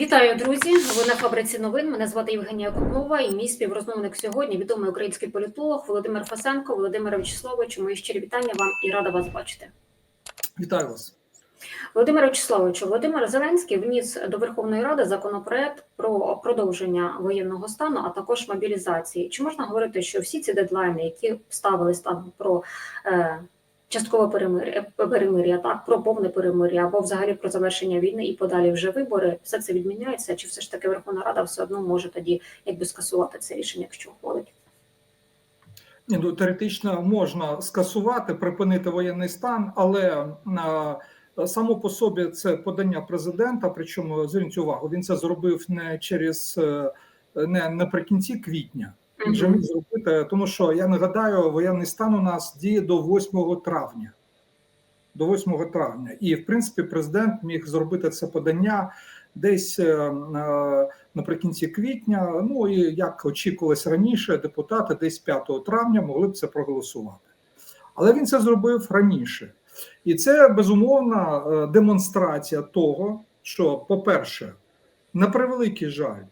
Вітаю, друзі! Ви на фабриці новин. Мене звати Євгенія Купнова і мій співрозмовник сьогодні відомий український політолог Володимир Фасенко. Володимире Вячеславовичу, мої щирі вітання вам і рада вас бачити. Вітаю вас. Володимир Вячеславовичу, Володимир Зеленський вніс до Верховної Ради законопроект про продовження воєнного стану, а також мобілізації. Чи можна говорити, що всі ці дедлайни, які ставили станом про е, часткове перемир'я, перемир'я, так про повне перемир'я або взагалі про завершення війни і подалі вже вибори, все це відміняється? Чи все ж таки Верховна Рада все одно може тоді якби скасувати це рішення, якщо ухвалить? Ні, ну, теоретично можна скасувати, припинити воєнний стан, але а, само по собі це подання президента. Причому зверніть увагу, він це зробив не через е, не наприкінці квітня. Він же міг зробити, тому що я нагадаю, воєнний стан у нас діє до 8 травня. До 8 травня, і в принципі, президент міг зробити це подання десь е, е, наприкінці квітня. Ну і як очікувалось раніше, депутати десь 5 травня могли б це проголосувати. Але він це зробив раніше, і це безумовна е, демонстрація того, що, по-перше, на превеликий жаль,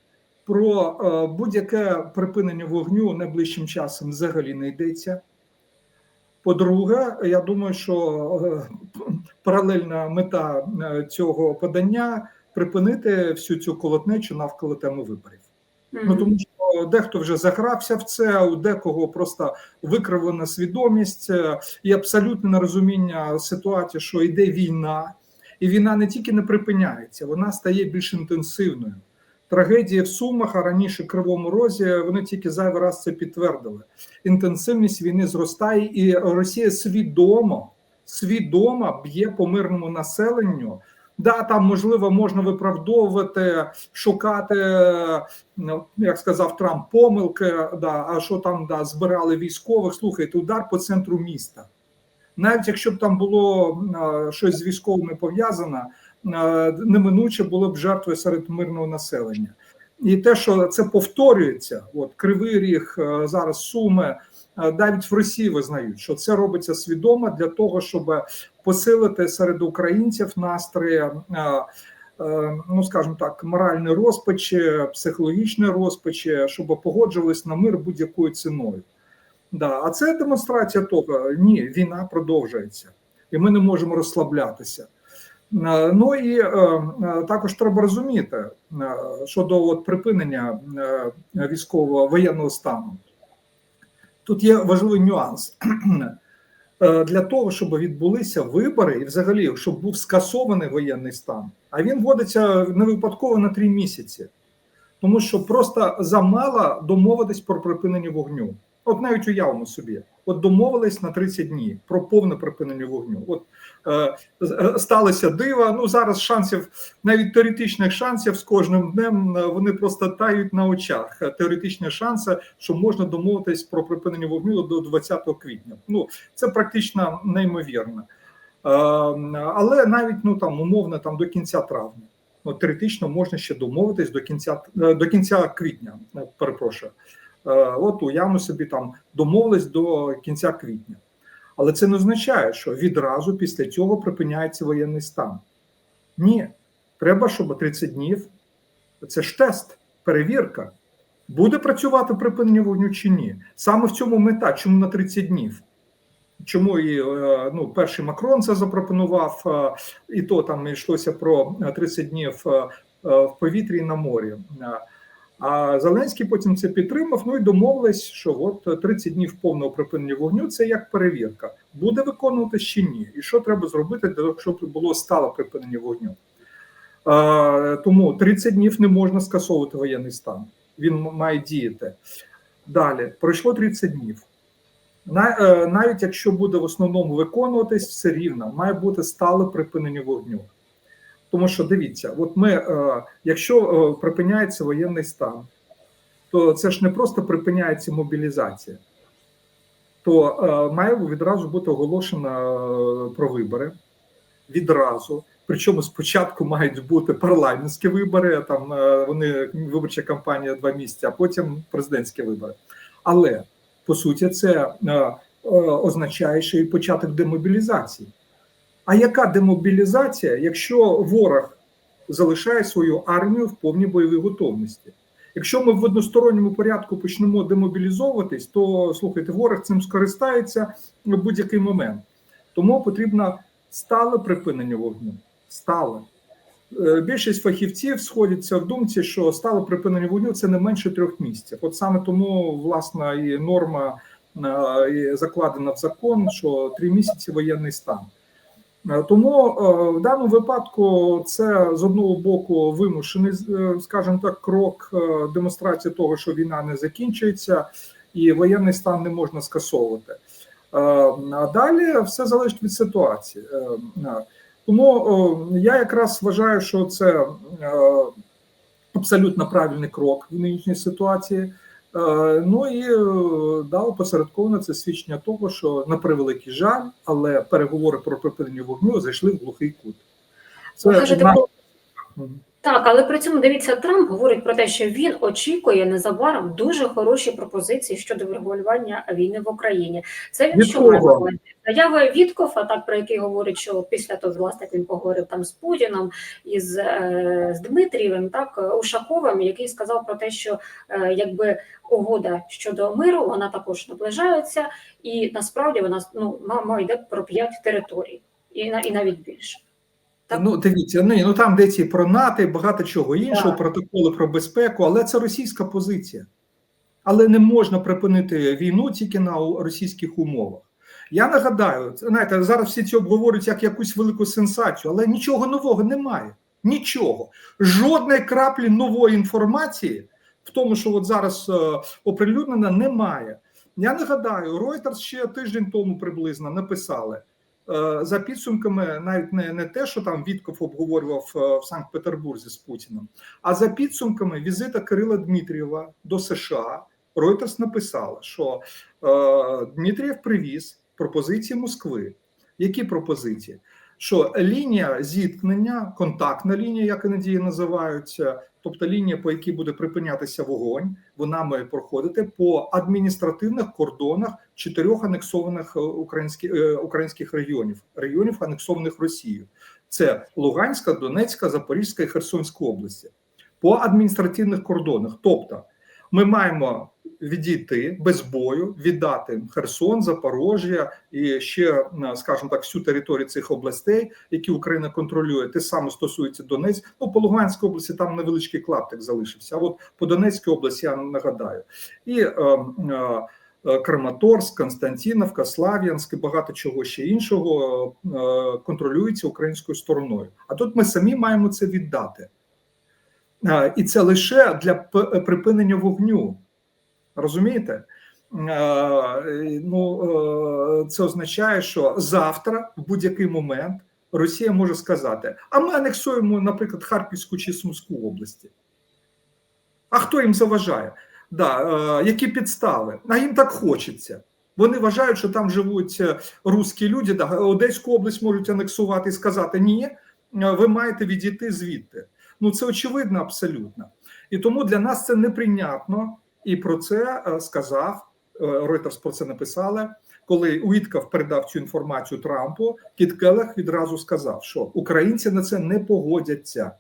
про е, будь-яке припинення вогню найближчим часом взагалі не йдеться. По-друге, я думаю, що е, паралельна мета е, цього подання припинити всю цю колотнечу навколо теми виборів. Ну тому що дехто вже загрався в це, у декого просто викривлена свідомість і абсолютне нерозуміння ситуації, що йде війна, і війна не тільки не припиняється, вона стає більш інтенсивною. Трагедії в Сумах, а раніше Кривому Розі, вони тільки зайвий раз це підтвердили. Інтенсивність війни зростає, і Росія свідомо свідомо б'є по мирному населенню. Да, там можливо можна виправдовувати, шукати, ну, як сказав Трамп, помилки. Да, а що там да, збирали військових? Слухайте, удар по центру міста. Навіть якщо б там було щось з військовими пов'язане, неминуче було б жертвою серед мирного населення. І те, що це повторюється, от Кривий Ріг, зараз Суми, навіть в Росії визнають, що це робиться свідомо для того, щоб посилити серед українців настрої, ну скажімо так, моральної розпачі, психологічної розпачі, щоб погоджувались на мир будь-якою ціною. Да, а це демонстрація того, ні, війна продовжується, і ми не можемо розслаблятися. Ну і також треба розуміти щодо от припинення військового воєнного стану. Тут є важливий нюанс для того, щоб відбулися вибори, і взагалі, щоб був скасований воєнний стан. А він вводиться не випадково на три місяці, тому що просто замало домовитись про припинення вогню. От навіть уявимо собі, от домовились на 30 днів про повне припинення вогню. От е, сталося дива. Ну зараз шансів, навіть теоретичних шансів з кожним днем вони просто тають на очах. Теоретичні шанси, що можна домовитись про припинення вогню до 20 квітня. Ну це практично неймовірно. Е, але навіть ну там умовно там до кінця травня. Ну, теоретично можна ще домовитись до кінця до кінця квітня. Перепрошую. От уявно собі там домовились до кінця квітня. Але це не означає, що відразу після цього припиняється воєнний стан. Ні, треба, щоб 30 днів це ж тест, перевірка. Буде працювати припинення вогню чи ні? Саме в цьому мета, чому на 30 днів? Чому і ну, перший Макрон це запропонував, і то там йшлося про 30 днів в повітрі і на морі. А Зеленський потім це підтримав. Ну і домовились, що от 30 днів повного припинення вогню це як перевірка. Буде виконувати чи ні, і що треба зробити, щоб було стало припинення вогню. Тому 30 днів не можна скасовувати воєнний стан. Він має діяти. Далі пройшло 30 днів. Е, навіть якщо буде в основному виконуватись, все рівно має бути стале припинення вогню. Тому що дивіться, от ми, е, якщо е, припиняється воєнний стан, то це ж не просто припиняється мобілізація, то е, має відразу бути оголошено про вибори. Відразу. Причому спочатку мають бути парламентські вибори, там вони виборча кампанія два місяці, а потім президентські вибори. Але по суті, це означає ще і початок демобілізації. А яка демобілізація, якщо ворог залишає свою армію в повній бойовій готовності. Якщо ми в односторонньому порядку почнемо демобілізовуватись, то слухайте, ворог цим скористається в будь-який момент. Тому потрібно стале припинення вогню. Стале. Е, Більшість фахівців сходяться в думці, що стале припинення вогню це не менше трьох місяців. От саме тому, власна, і норма е, закладена в закон, що три місяці воєнний стан. Е, Тому е, в даному випадку це з одного боку вимушений, е, скажімо так, крок демонстрації того, що війна не закінчується, і воєнний стан не можна скасовувати. А далі все залежить від ситуації. Тому я якраз вважаю, що це абсолютно правильний крок в нинішній ситуації. Е, Ну і е, да, опосередковано це свідчення того, що на превеликий жаль, але переговори про припинення вогню зайшли в глухий кут. Ви Так, але при цьому дивіться, Трамп говорить про те, що він очікує незабаром дуже хороші пропозиції щодо врегулювання війни в Україні. Це він що має? Заяви Віткофа, так про який говорить, що після того, власне, він поговорив там з Путіном і з, е, з Дмитрієвим, так Ушаковим, який сказав про те, що е, якби угода щодо миру вона також наближається, і насправді вона ну мова йде про п'ять територій, і на і навіть більше. Так. Ну, дивіться, ну, ну там йдеться і про НАТО, і багато чого іншого, Так. протоколи про безпеку, але це російська позиція. Але не можна припинити війну тільки на російських умовах. Я нагадаю, знаєте, зараз всі ці обговорюють як якусь велику сенсацію, але нічого нового немає. Нічого. Жодної краплі нової інформації в тому, що от зараз е, оприлюднена, немає. Я нагадаю, Reuters ще тиждень тому приблизно написали. Е, за підсумками, навіть не, не те, що там Вітков обговорював е, в Санкт-Петербурзі з Путіним, а за підсумками візита Кирила Дмитрієва до США, Reuters написала, що е, Дмитрієв привіз пропозиції Москви. Які пропозиції? Що лінія зіткнення, контактна лінія, як іноді її називаються, тобто лінія, по якій буде припинятися вогонь, вона має проходити по адміністративних кордонах чотирьох анексованих е, українських, е, українських регіонів, регіонів анексованих Росією. Це Луганська, Донецька, Запорізька і Херсонська області по адміністративних кордонах. Тобто, ми маємо відійти без бою, віддати Херсон, Запорожжя і ще, е, скажімо так, всю територію цих областей, які Україна контролює. Те саме стосується Донецька. Ну по Луганській області там невеличкий клаптик залишився. А от по Донецькій області я нагадаю, і е, е, Краматорськ, Константиновка, Слав'янськ і багато чого ще іншого е, контролюється українською стороною. А тут ми самі маємо це віддати. Е, І це лише для припинення вогню. Розумієте? Е, Ну, е, це означає, що завтра, в будь-який момент, Росія може сказати: а ми анексуємо, наприклад, Харківську чи Сумську області. А хто їм заважає? Да, е, які підстави? А їм так хочеться. Вони вважають, що там живуть е, русські люди, Одеську область можуть анексувати і сказати: ні, е, ви маєте відійти звідти. Ну це очевидно абсолютно. І тому для нас це неприйнятно. І про це е, сказав е, Reuters про це написали. Коли Уіткав передав цю інформацію Трампу, Кіт Келех відразу сказав, що українці на це не погодяться.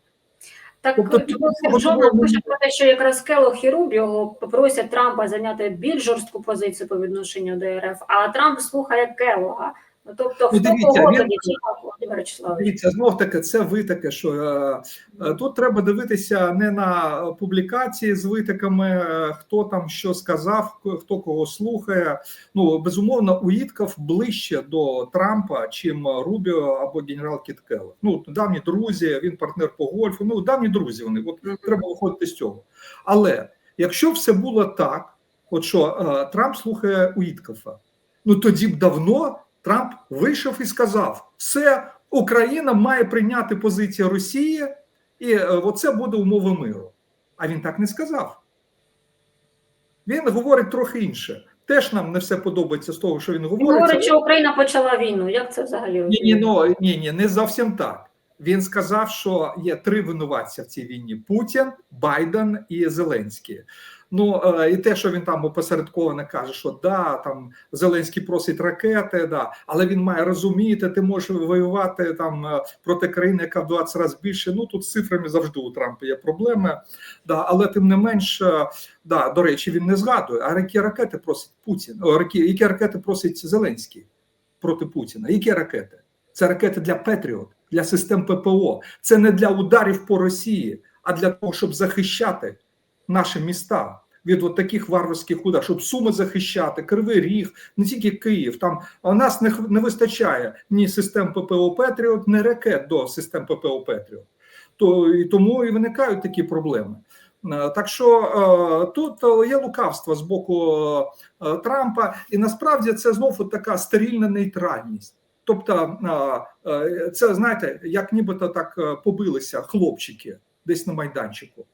Так, Тобто, Джозеф пише про те, що якраз Келох і Рубіо попросять Трампа зайняти більш жорстку позицію по відношенню до РФ, а Трамп слухає Келога. Ну, тобто, хто дивіться, він-? Дивіться, знов таки, це витаки, що е, е, тут треба дивитися не на публікації з витиками, е, хто там що сказав, хто кого слухає. Ну безумовно, Уїтков ближче до Трампа, чим Рубіо або генерал Кіткелов. Ну давні друзі, він партнер по гольфу. Ну давні друзі. Вони от Мгм. треба виходити з цього. Але якщо все було так, от що е, Трамп слухає Уіткофа, ну тоді б давно Трамп вийшов і сказав: все, Україна має прийняти позицію Росії, і е, оце буде умови миру. А він так не сказав. Він говорить трохи інше. Теж нам не все подобається з того, що він Він говорить. говорить, що Україна почала війну. Як це взагалі? Ні, ні, ну, ні, ні, не зовсім так. Він сказав, що є три винуватця в цій війні: Путін, Байден і Зеленський. Ну е, і те, що він там опосередковано каже, що да, там Зеленський просить ракети, да, але він має розуміти, ти можеш воювати там е, проти країни, яка в 20 разів більше. Ну тут з цифрами завжди у Трампа є проблеми. Да, але тим не менш, е, да, до речі, він не згадує. А які ракети просить Путін? О, які, які ракети просить Зеленський проти Путіна? Які ракети? Це ракети для Петріот, для систем ППО. Це не для ударів по Росії, а для того, щоб захищати наші міста від от таких варварських ударів, щоб Суми захищати, Кривий Ріг, не тільки Київ. Там у нас не, не вистачає ні систем ППО Петріот, ні ракет до систем ППО Петріот. То і тому і виникають такі проблеми. Е, Так що е, тут е, є лукавство з боку Трампа, і насправді це знову така стерильна нейтральність. Тобто, це знаєте, як нібито так побилися хлопчики десь на майданчику.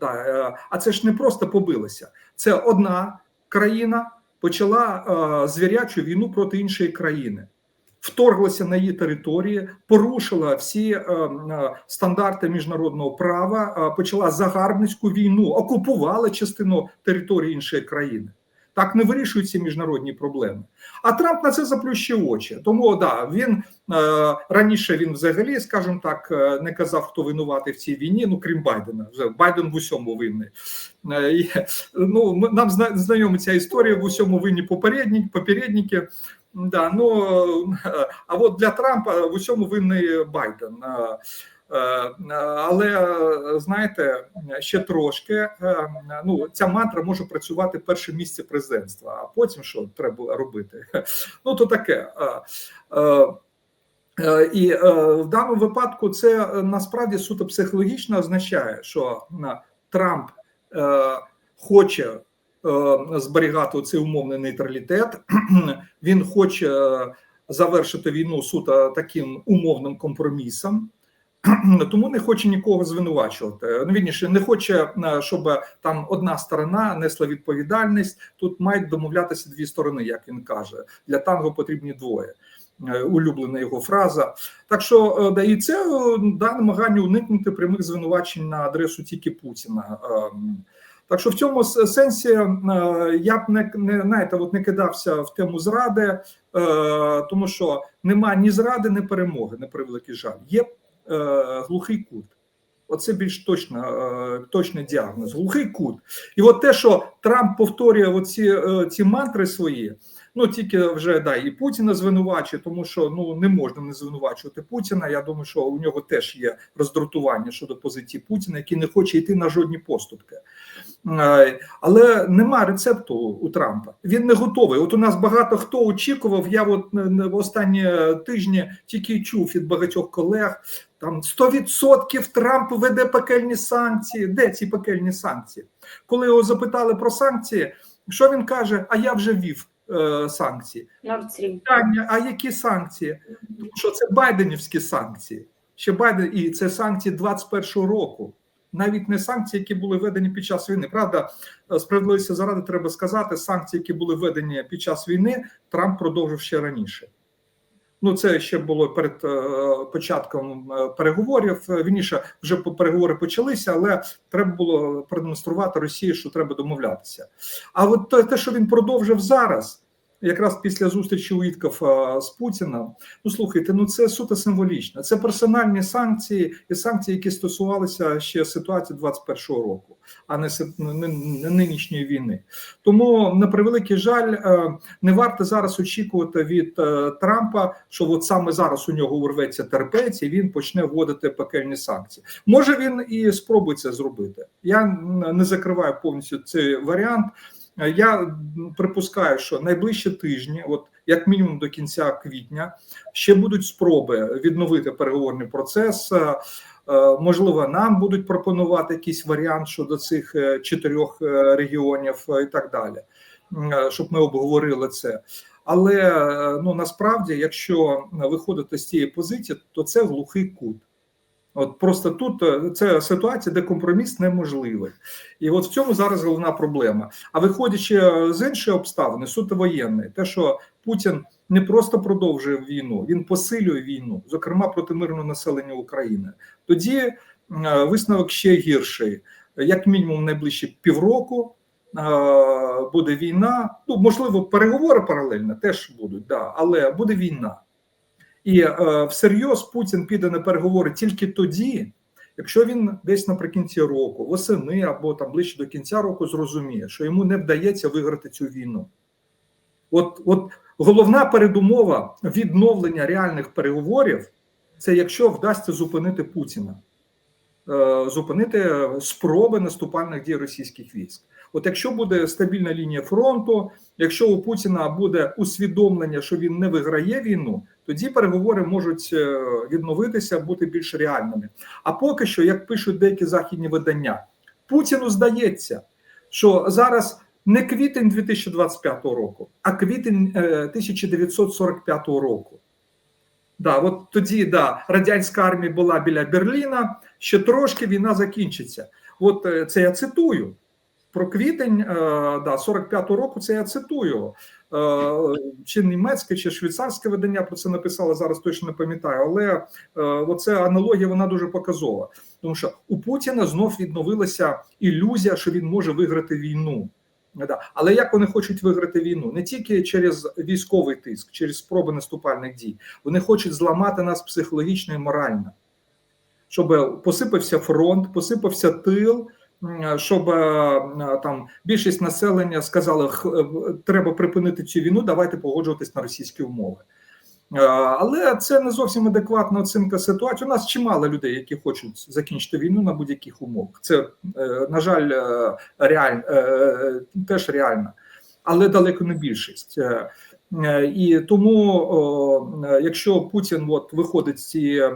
Да, е, а це ж не просто побилися. Це одна країна почала е, звірячу війну проти іншої країни, вторглася на її території, порушила всі е, стандарти міжнародного права, почала загарбницьку війну, окупувала частину території іншої країни. Так не вирішуються міжнародні проблеми. А Трамп на це заплющив очі. Тому да, він е, раніше він взагалі, скажімо так, е, не казав, хто винуватий в цій війні, ну крім Байдена. Байден в усьому винний. Е, ну, нам зна- знайома ця історія в усьому винні попередні, попередники. Да, ну, а от для Трампа в усьому винний Байден. Е, Але е, знаєте, ще трошки. е, Ну, ця мантра може працювати перше місце президентства, а потім що треба робити? Ну, то таке. І в даному випадку це насправді суто психологічно означає, що Трамп хоче зберігати цей умовний нейтралітет. Він хоче завершити війну суто таким умовним компромісом. Тому не хоче нікого звинувачувати. Ну, вірніше, не хоче, е, щоб там одна сторона несла відповідальність. Тут мають домовлятися дві сторони, як він каже. Для танго потрібні двоє. Е, Улюблена його фраза. Так що е, да, і це да, намагання уникнути прямих звинувачень на адресу тільки Путіна. Ем, Так що в цьому сенсі я б не, не знаєте, от не кидався в тему зради, тому що нема ні зради, ні перемоги, на превеликий жаль. Є глухий кут. Оце більш точно, е, точний діагноз. Глухий кут. І от те, що Трамп повторює оці, е, ці мантри свої, ну тільки вже да, і Путіна звинувачує, тому що ну не можна не звинувачувати Путіна. Я думаю, що у нього теж є роздратування щодо позиції Путіна, який не хоче йти на жодні поступки. Е, Але нема рецепту у Трампа. Він не готовий. От у нас багато хто очікував. Я от е, в останні тижні тільки чув від багатьох колег. Там 100% Трамп веде пекельні санкції. Де ці пекельні санкції? Коли його запитали про санкції, що він каже? А я вже вів е, санкції. Питання: а які санкції? Тому що це байденівські санкції. Ще Байден, і це санкції 21-го року. Навіть не санкції, які були введені під час війни. Правда, е, справедливості заради треба сказати, санкції, які були введені під час війни, Трамп продовжив ще раніше. Ну, це ще було перед е, початком е, переговорів. Вініше Вірніше, вже переговори почалися, але треба було продемонструвати Росії, що треба домовлятися. А от те, що він продовжив зараз, якраз після зустрічі Уіткофа з Путіном, ну слухайте, ну це суто символічно. Це персональні санкції і санкції, які стосувалися ще ситуації 21-го року, а не, не нинішньої війни. Тому на превеликий жаль, е, не варто зараз очікувати від е, Трампа, що от саме зараз у нього урветься терпець, і він почне вводити пекельні санкції. Може він і спробує це зробити. Я не закриваю повністю цей варіант. Я припускаю, що найближчі тижні, от як мінімум до кінця квітня, ще будуть спроби відновити переговорний процес. Е, е, Можливо, нам будуть пропонувати якийсь варіант щодо цих е, чотирьох регіонів і так далі, щоб ми обговорили це. Але ну насправді, якщо виходити з цієї позиції, то це глухий кут. От просто тут е, це ситуація, де компроміс неможливий, і от в цьому зараз головна проблема. А виходячи е, з іншої обставини, суто воєнної, те, що Путін не просто продовжує війну, він посилює війну, зокрема проти мирного населення України. Тоді е, висновок ще гірший. Як мінімум, найближчі півроку буде війна. Ну можливо, переговори паралельно теж будуть, да, але буде війна. І е, всерйоз Путін піде на переговори тільки тоді, якщо він десь наприкінці року, восени або там ближче до кінця року зрозуміє, що йому не вдається виграти цю війну. От, от головна передумова відновлення реальних переговорів це якщо вдасться зупинити Путіна, е, зупинити спроби наступальних дій російських військ. От якщо буде стабільна лінія фронту, якщо у Путіна буде усвідомлення, що він не виграє війну, тоді переговори можуть е, відновитися, бути більш реальними. А поки що, як пишуть деякі західні видання, Путіну здається, що зараз не квітень 2025 року, а квітень е, 1945 року. Да, от тоді да, радянська армія була біля Берліна, ще трошки війна закінчиться. От е, це я цитую. Про квітень е, да, 45-го року це я цитую. Е, Чи німецьке, чи швейцарське видання про це написало, зараз точно не пам'ятаю. Але е, оця аналогія вона дуже показова. Тому що у Путіна знов відновилася ілюзія, що він може виграти війну. Але як вони хочуть виграти війну? Не тільки через військовий тиск, через спроби наступальних дій. Вони хочуть зламати нас психологічно і морально, щоб посипався фронт, посипався тил, щоб е, там більшість населення сказали, е, треба припинити цю війну, давайте погоджуватись на російські умови. Е, Але це не зовсім адекватна оцінка ситуації. У нас чимало людей, які хочуть закінчити війну на будь-яких умовах. Це, на жаль, реаль, теж реально, але далеко не більшість. І тому, якщо Путін от виходить з цієї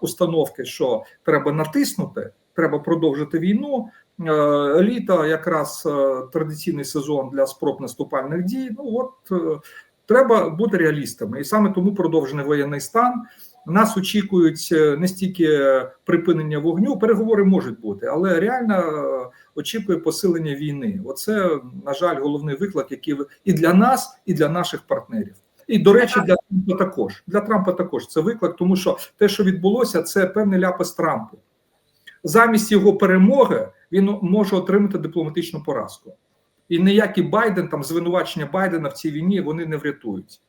установки, що треба натиснути, треба продовжити війну. Е, Літо якраз е, традиційний сезон для спроб наступальних дій. Ну от е, треба бути реалістами, і саме тому продовжений воєнний стан. Нас очікують не стільки припинення вогню, переговори можуть бути, але реально очікує посилення війни. Оце, на жаль, головний виклик, який і для нас, і для наших партнерів. І до речі, для Трампа також для Трампа також це виклик, тому що те, що відбулося, це певний ляпас Трампу. Замість його перемоги він може отримати дипломатичну поразку. І ніякий Байден, там звинувачення Байдена в цій війні вони не врятують.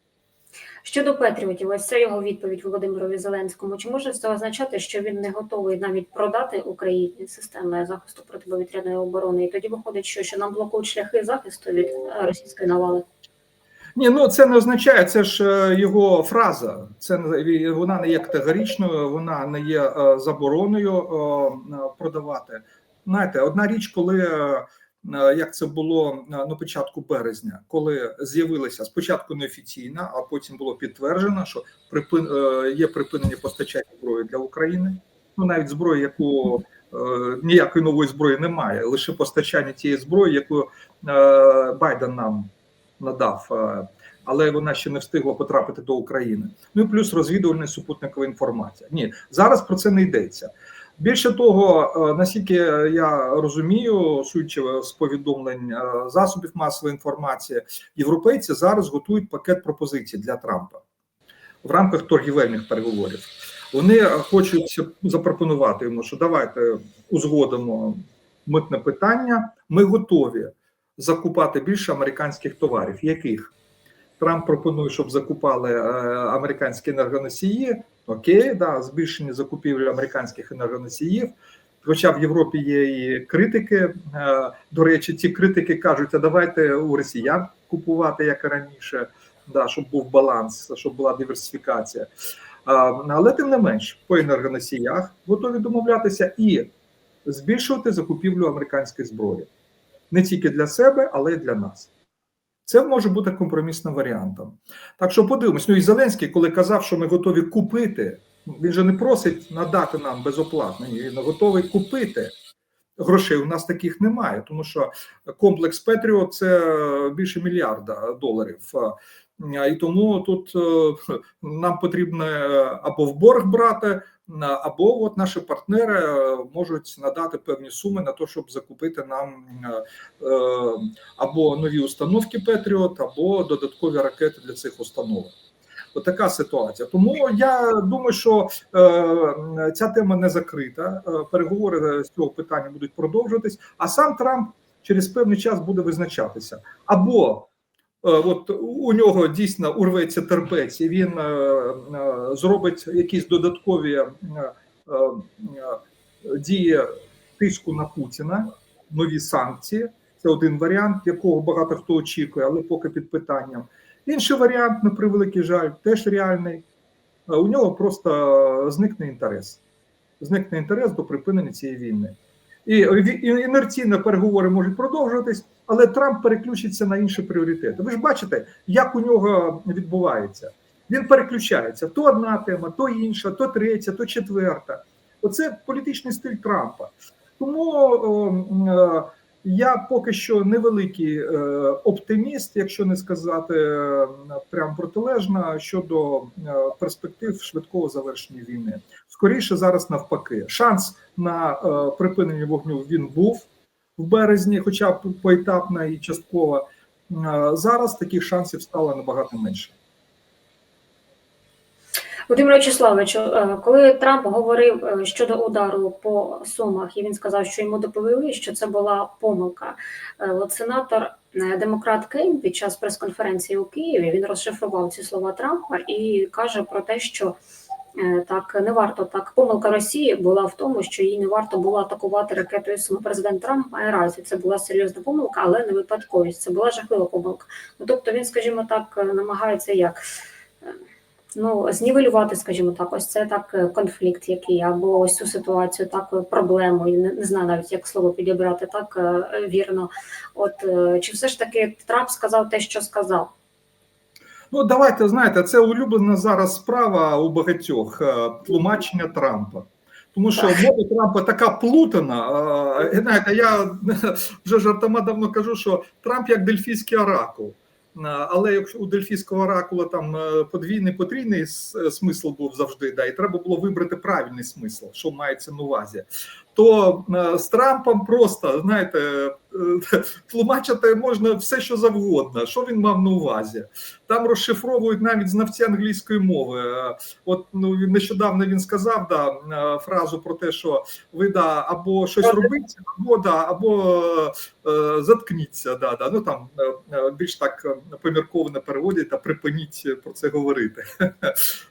Щодо Петріотів, ось це його відповідь Володимирові Зеленському. Чи може це означати, що він не готовий навіть продати Україні системи захисту протиповітряної оборони? І тоді виходить, що, що нам блокують шляхи захисту від е, російської навали? Ні, ну це не означає, це ж е, його фраза. Це вона не є категоричною, вона не є е, забороною продавати. Знаєте, одна річ, коли е, е, як це було на початку березня, коли з'явилася спочатку неофіційна, а потім було підтверджено, що припин е, є припинення постачання зброї для України. Ну навіть зброї, яку ніякої нової зброї немає, лише постачання тієї зброї, яку Байден нам надав, але вона ще не встигла потрапити до України. Ну і плюс розвідувальна супутникова інформація. Ні, зараз про це не йдеться. Більше того, е, наскільки я розумію, судячи з повідомлень е, засобів масової інформації, європейці зараз готують пакет пропозицій для Трампа в рамках торгівельних переговорів. Вони хочуть запропонувати йому, що давайте узгодимо митне питання. Ми готові закупати більше американських товарів. Яких Трамп пропонує, щоб закупали е, американські енергоносії. Окей, да, збільшення закупівлі американських енергоносіїв. Хоча в Європі є і критики. Е, до речі, ці критики кажуть: а давайте у росіян купувати як і раніше, да, щоб був баланс, щоб була диверсифікація. Але тим не менш, по енергоносіях готові домовлятися і збільшувати закупівлю американської зброї не тільки для себе, але й для нас. Це може бути компромісним варіантом. Так що подивимось. Ну і Зеленський, коли казав, що ми готові купити, він же не просить надати нам безоплатно, він готовий купити. Грошей у нас таких немає, тому що комплекс Петріо це більше мільярда доларів. І тому тут е, нам потрібно е, або в борг брати, або от наші партнери е, можуть надати певні суми на те, щоб закупити нам або нові установки Петріот, або додаткові ракети для цих установок. Отака ситуація. Тому я думаю, що е, ця тема не закрита. Переговори з цього питання будуть продовжуватись, а сам Трамп через певний час буде визначатися або От у нього дійсно урветься терпець, і він е, е, зробить якісь додаткові е, е, е, дії тиску на Путіна, нові санкції. Це один варіант, якого багато хто очікує, але поки під питанням. Інший варіант, на превеликий жаль, теж реальний. Е, У нього просто зникне інтерес. Зникне інтерес до припинення цієї війни. І ві- і інерційно переговори можуть продовжуватись, але Трамп переключиться на інші пріоритети. Ви ж бачите, як у нього відбувається. Він переключається то одна тема, то інша, то третя, то четверта. Оце політичний стиль Трампа. Тому е, я поки що невеликий е, оптиміст, якщо не сказати е, прям протилежно щодо е, перспектив швидкого завершення війни. Скоріше зараз навпаки, шанс на е, припинення вогню він був в березні, хоча б поетапно і частково. Е, Зараз таких шансів стало набагато менше. Володимир Вячеславовичу, е, коли Трамп говорив е, щодо удару по Сумах, і він сказав, що йому доповіли, що це була помилка. Е, От сенатор демократ Кейн під час прес-конференції у Києві він розшифрував ці слова Трампа і каже про те, що так не варто так. Помилка Росії була в тому, що їй не варто було атакувати ракетою Суми. Президент Трамп має разі. Це була серйозна помилка, але не випадковість. Це була жахлива помилка. Ну тобто він, скажімо так, е, намагається як. е, ну, знівелювати, скажімо так, ось це так е, конфлікт, який або ось цю ситуацію, так е, проблему, і не, не знаю навіть як слово підібрати так е, вірно. От е, чи все ж таки Трамп сказав те, що сказав? Ну, давайте знаєте, це улюблена зараз справа у багатьох е, тлумачення Трампа. Тому що мова Трампа така плутана. Знаєте, я вже жартома давно кажу, що Трамп як дельфійський оракул. Е, Але якщо у дельфійського оракула там е, подвійний потрійний смисл був завжди, да, і треба було вибрати правильний смисл, що мається на увазі, то з Трампом просто знаєте, тлумачити можна все, що завгодно. Що він мав на увазі? Там розшифровують навіть знавці англійської мови. От ну він нещодавно він сказав да е, фразу про те, що ви да або щось робите, або да, або е, заткніться. Да, да. Ну там е, е, більш так помірковано переводять та припиніть про це говорити.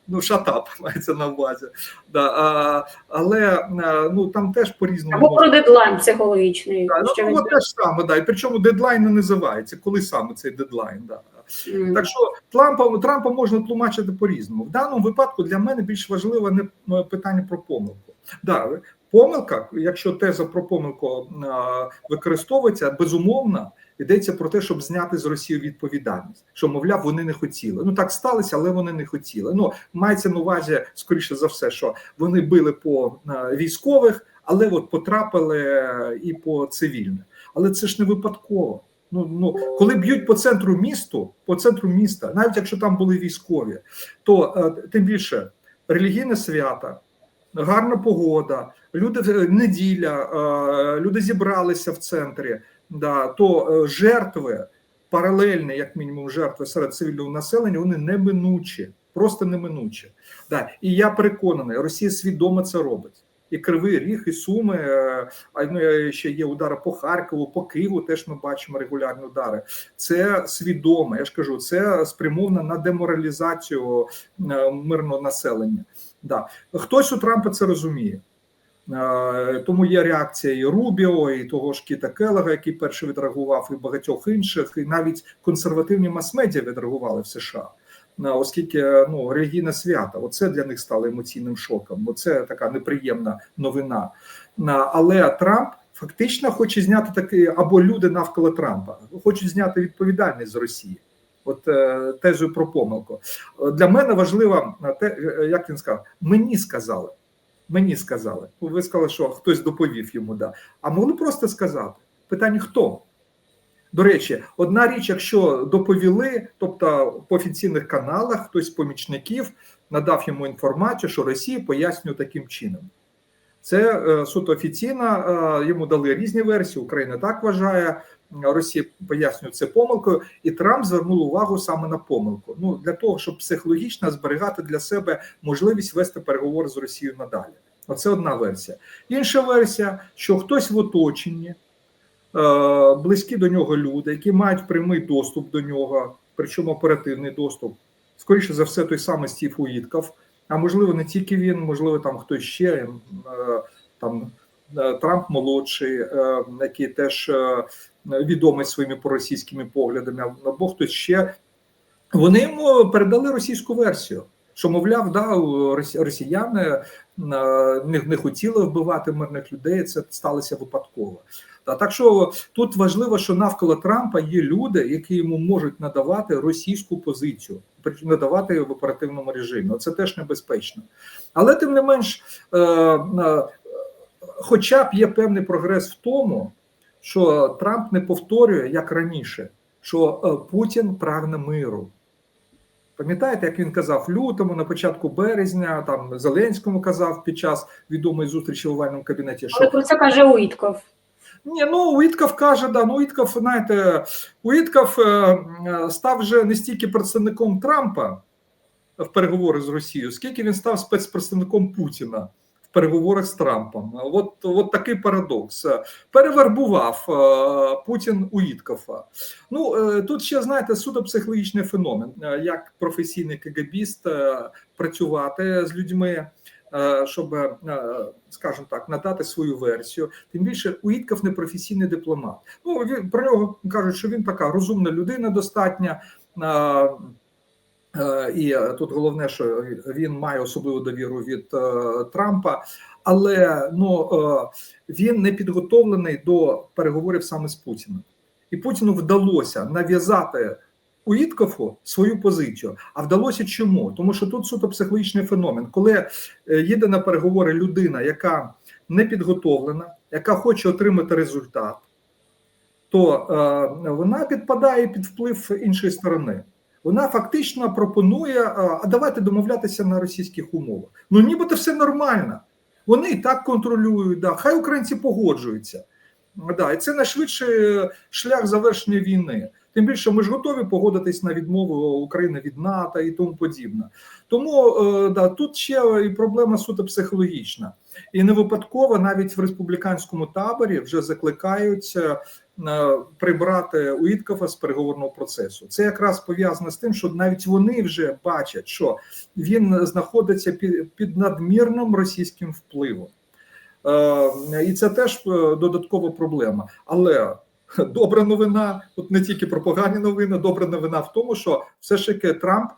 Ну, шатап мається на увазі. Да, а, але ну там теж по-різному Або про дедлайн психологічний, Да, ну, він от те ж саме, да. І причому дедлайн не називається. Коли саме цей дедлайн? Да. Так що Трампа Трампа можна тлумачити по-різному. В даному випадку для мене більш важливе не е, питання про помилку. Да, помилка, якщо теза про помилку е, використовується, безумовно йдеться про те, щоб зняти з Росії відповідальність, що мовляв, вони не хотіли. Ну так сталося, але вони не хотіли. Ну мається на увазі скоріше за все, що вони били по е, військових, але от потрапили і по цивільних. Але це ж не випадково. Ну, ну коли б'ють по центру місту, по центру міста, навіть якщо там були військові, то е, тим більше релігійне свято, гарна погода, люди е, неділя, е, люди зібралися в центрі. Да, то е, жертви паралельні, як мінімум, жертви серед цивільного населення, вони неминучі, просто неминучі. Да. І я переконаний, Росія свідомо це робить. І Кривий Ріг, і Суми, е, а ну, е, ще є удари по Харкову, по Києву. Теж ми бачимо регулярні удари. Це свідомо. Я ж кажу, це спрямовано на деморалізацію е, мирного населення. Да. Хтось у Трампа це розуміє. Тому є реакція і Рубіо, і того ж Кіта Келега, який перший відреагував, і багатьох інших, і навіть консервативні мас-медіа відреагували в США. Е, Оскільки ну релігійне свято, оце для них стало емоційним шоком. Оце така неприємна новина. Е, Але Трамп фактично хоче зняти такі, або люди навколо Трампа хочуть зняти відповідальність з Росії. От е, тезою про помилку Е, для мене важливо е, те, е, як він сказав, мені сказали. Мені сказали. Ви сказали, що хтось доповів йому, да. А могли просто сказати: питання хто? До речі, одна річ, якщо доповіли, тобто по офіційних каналах хтось з помічників надав йому інформацію, що Росія пояснює таким чином. Це е, суто офіційно, е, йому дали різні версії. Україна так вважає. Росія пояснює це помилкою, і Трамп звернув увагу саме на помилку. Ну для того, щоб психологічно зберігати для себе можливість вести переговори з Росією надалі. Оце одна версія. Інша версія, що хтось в оточенні, близькі до нього люди, які мають прямий доступ до нього, причому оперативний доступ, скоріше за все, той самий Стів Уїтков, а можливо, не тільки він, можливо, там хтось ще е, там е, Трамп молодший, е, який теж е, відомий своїми проросійськими поглядами, або хтось ще. Вони йому передали російську версію. Що, мовляв, да, росіяни е, не, не хотіли вбивати мирних людей, це сталося випадково. Та так що тут важливо, що навколо Трампа є люди, які йому можуть надавати російську позицію, надавати в оперативному режимі. Це теж небезпечно. Але тим не менш, е, е, хоча б є певний прогрес в тому, що Трамп не повторює як раніше, що е, Путін прагне миру. Пам'ятаєте, як він казав в лютому, на початку березня, там Зеленському казав під час відомої зустрічі в овальному кабінеті, що Але про це каже Уїтков. ні, ну Уітков каже, да, ну Уітков, знаєте, Уітков е, е, став вже не стільки представником Трампа в переговори з Росією, скільки він став спецпредставником Путіна переговорах з Трампом. От, от такий парадокс. Перевербував е, Путін Уіткова. Ну е, тут ще знаєте суто психологічний феномен, е, як професійний КГБіст працювати з людьми. Щоб, скажімо так, надати свою версію, тим більше Уітков не професійний дипломат. Ну він про нього кажуть, що він така розумна людина, достатня. Е, І е, тут головне, що він має особливу довіру від е, Трампа, але ну він не підготовлений до переговорів саме з Путіним. І Путіну вдалося нав'язати Уїткофу свою позицію. А вдалося чому? Тому що тут суто психологічний феномен, коли їде на переговори людина, яка не підготовлена, яка хоче отримати результат, то е, вона підпадає під вплив іншої сторони. Вона фактично пропонує: е, а давайте домовлятися на російських умовах. Ну, нібито все нормально. Вони і так контролюють, да, хай українці погоджуються. Да, і це найшвидший шлях завершення війни. Тим більше ми ж готові погодитись на відмову України від НАТО і тому подібне. Тому е, да, тут ще і проблема суто психологічна. І не випадково навіть в республіканському таборі вже закликають е, прибрати Уіткова з переговорного процесу. Це якраз пов'язано з тим, що навіть вони вже бачать, що він знаходиться під, надмірним російським впливом. Е, І це теж е, додаткова проблема. Але добра новина, тут не тільки про погані новини, добра новина в тому, що все ж таки Трамп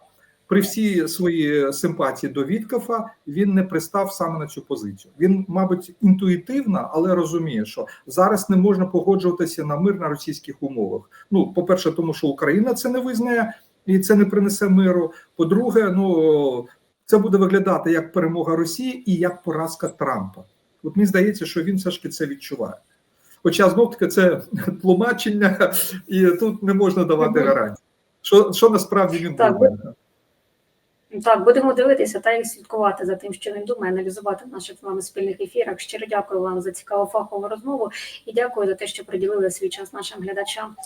при всій своїй симпатії до Віткофа він не пристав саме на цю позицію. Він, мабуть, інтуїтивно, але розуміє, що зараз не можна погоджуватися на мир на російських умовах. Ну, по-перше, тому що Україна це не визнає і це не принесе миру. По-друге, ну це буде виглядати як перемога Росії і як поразка Трампа. От мені здається, що він все ж таки це відчуває. Хоча знов таки це тлумачення, і тут не можна давати гарантії. Що, що насправді він думає? Так, будемо дивитися та й слідкувати за тим, що він думає, аналізувати в наших вами спільних ефірах. Щиро дякую вам за цікаву фахову розмову і дякую за те, що приділили свій час нашим глядачам.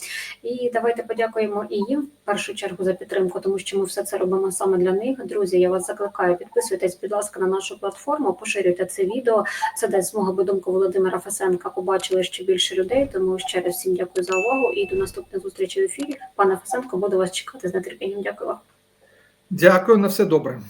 І давайте подякуємо і їм в першу чергу за підтримку, тому що ми все це робимо саме для них. Друзі, я вас закликаю, підписуйтесь, будь ласка, на нашу платформу, поширюйте це відео. Це дасть змогу, аби думку Володимира Фесенка побачили ще більше людей. Тому ще раз всім дякую за увагу і до наступних зустрічей в ефірі. Пане Фесенко, буду вас чекати з нетерпінням. Дякую. Дякую на все добре.